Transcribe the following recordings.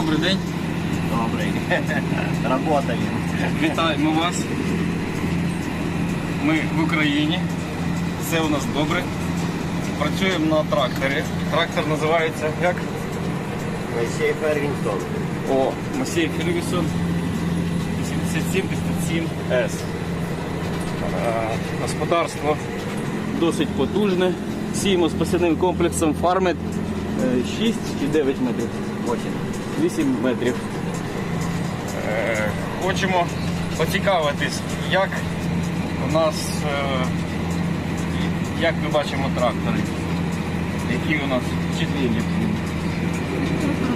добрий день. Добрий. Работаємо. Вітаємо вас. Ми в Україні. Все у нас добре. Працюємо на тракторі. Трактор називається як? Моїсей Фергінсон. О, Масей Фергюсон 8757С. Е, Господарство досить потужне. Сіємо з посівним комплексом Farmet 6 чи 9 метрів. 8 метрів. Е, Хочемо поцікавитись, як у нас, е, як ми бачимо трактори, які у нас чотири.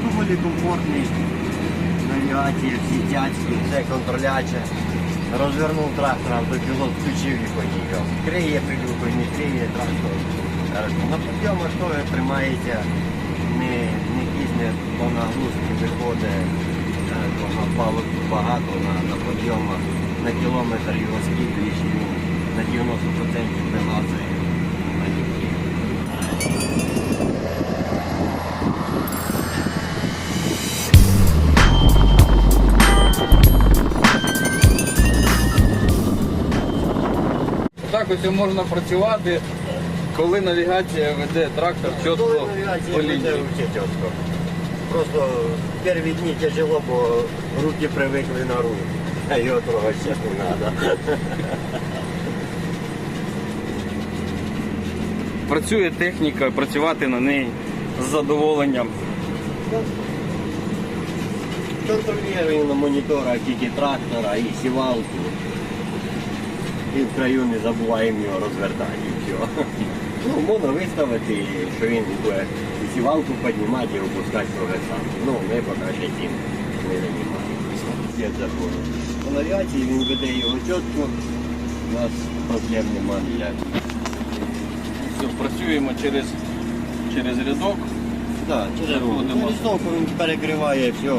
Доволі комфортний. Навігація, всі тячки, все контроляче. Розвернув трактор, автопілот включив і поїхав. Криє прилюкою, не криє трактор. На підйомах теж тримається, не, по нагрузці виходить. Е, палок багато на, на підйомах. На кілометр його скидуєш на 90% вилазить на ліки. Так ось можна працювати, коли навігація веде трактор чітко по лінії. Руки. Просто перші дні тяжело, бо руки привикли на руль. А його трогати ще не треба. Працює техніка, працювати на неї з задоволенням. Контролює на моніторах тільки трактора і сівалку. І в краю не забуваємо його розвертати. і все. Ну, можна виставити, що він буде сівалку піднімати і опускати сам. Ну, ми поки ще тим не займаємося. По навігації він веде його чітко, у нас проблем немає ніяких. Все, працюємо через, через рядок. Так, через листовку він перекриває все.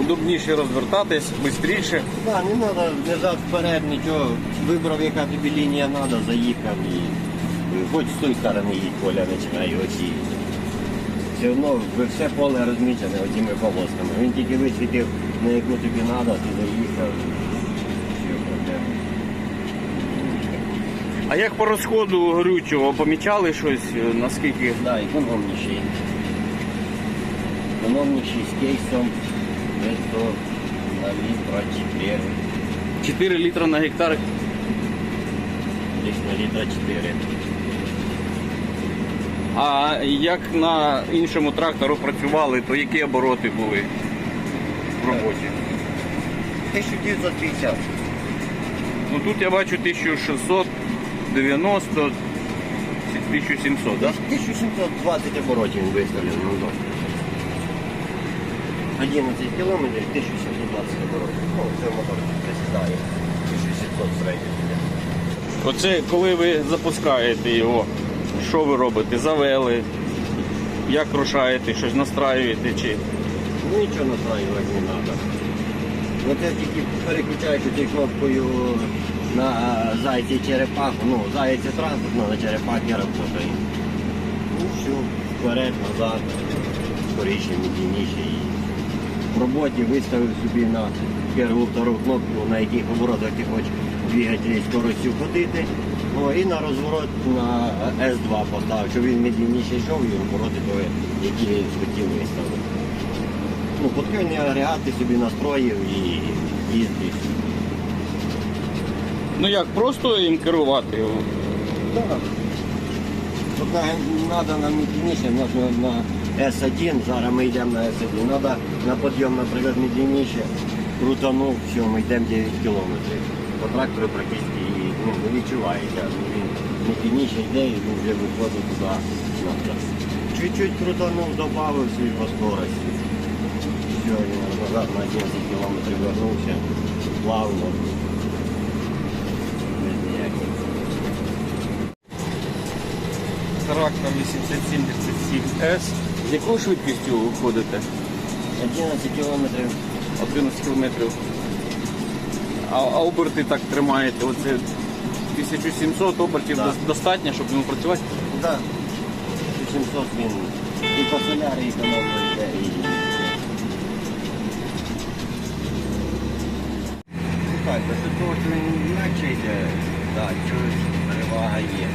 Удобніше розвертатись, швидше. Да, не треба назад вперед, нічого. Вибрав, яка тобі лінія треба, заїхав і хоч з тої сторони їдь поля починає сіяти. Все одно все поле розмічене оціми полосками. Він тільки висвітив, на яку тобі треба, ти заїхав. А як по розходу горючого помічали щось, е, наскільки? Да, економніший. Економніший з кейсом, десь до на літра 4. 4 літра на гектар. Десь на літра 4. А як на іншому трактору працювали, то які обороти були в роботі? 1950. Ну тут я бачу 1690, 1700, так? 1720 оборотів ну до. 11 кілометрів, 1720 оборотів. Ну, це мотор присідає. 1700 середньо. Оце коли ви запускаєте його, що ви робите? Завели, як рушаєте, щось настраюєте чи. Нічого настраювати не треба. Оце тільки переключаєш цією кнопкою на зайці черепаху. Ну, заяць це транспортно, на черепахі працює. Ну все, вперед, назад, скоріше, медленніше. І в роботі виставив собі на першу, втору кнопку, на яких оборотах ти хочеш двигателі скоростю ходити. Ну, і на розворот на С2 поставив, щоб він медленніше йшов і обороти то, які хотів виставити. Ну, подкольний агрегат ти собі настроїв і їздиш. Ну як, просто їм керувати? Так. Поки треба нам медленніше, нас на, на С1, зараз ми йдемо на С1, треба на підйом, наприклад, медленніше, крутанув, все, ми йдемо 9 кілометрів. По трактору практично ну, не відчувається. Він медленніше йде і він вже виходить туди на назад. Чуть-чуть крутанув, додав собі по скорості. Все, він назад на 11 кілометрів вернувся, плавно. Трактор 8737С. З якою швидкістю ви ходите? 11 кілометрів 11 кілометрів. А, а оберти так тримаєте? Оце 1700 обертів Да. достатньо, щоб йому працювати? Да. 1700, він І по солярі економно йде. і- Так, до того, що він інакше йде, так, чогось перевага є.